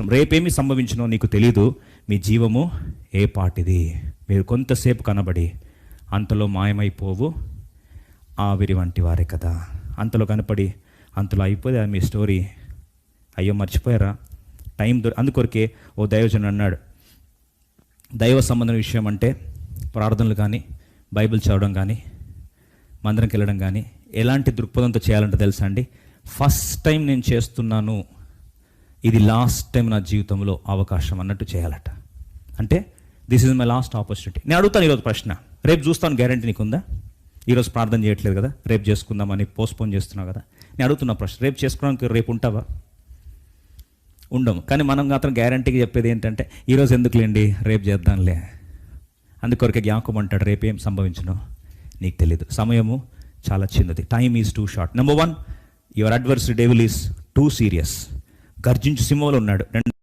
వచ్చిన రేపేమి సంభవించినో నీకు తెలీదు. మీ జీవము ఏ పాటిది? మీరు కొంతసేపు కనబడి అంతలో మాయమైపోవు. ఆవిరి వంటి వారే కదా. అంతలో కనపడి అంతలో అయిపోతే మీ స్టోరీ. అయ్యో మర్చిపోయారా? టైం దొరి అందుకొరకే ఓ దైవజనుడు అన్నాడు. దైవ సంబంధం విషయం అంటే ప్రార్థనలు కానీ బైబిల్ చదవడం కానీ మందిరంకి వెళ్ళడం కానీ ఎలాంటి దృక్పథంతో చేయాలంటే తెలుసా అండి? ఫస్ట్ టైం నేను చేస్తున్నాను. ఇది లాస్ట్ టైం నా జీవితంలో అవకాశం అన్నట్టు చేయాలట. అంటే this is my last opportunity నేను అడుగుతాను ఈరోజు ప్రశ్న. రేపు చూస్తాను గ్యారంటీ నీకుందా? ఈరోజు ప్రార్థన చేయట్లేదు కదా? రేపు చేసుకుందామని పోస్ట్పోన్ చేస్తున్నావు కదా? నేను అడుగుతున్న ప్రశ్న. రేపు చేసుకోవడానికి రేపు ఉంటావా? ఉండము. కానీ మనం మాత్రం గ్యారంటీకి చెప్పేది ఏంటంటే ఈరోజు ఎందుకులేండి? రేపు చేద్దాంలే. అందుకొరకే జ్ఞాపకం అంటాడు రేపు ఏం సంభవించను నీకు తెలియదు సమయము చాలా చిన్నది. Time is too short number one your adverse devil is too serious గర్జించు సింహంలో ఉన్నాడు. రెండు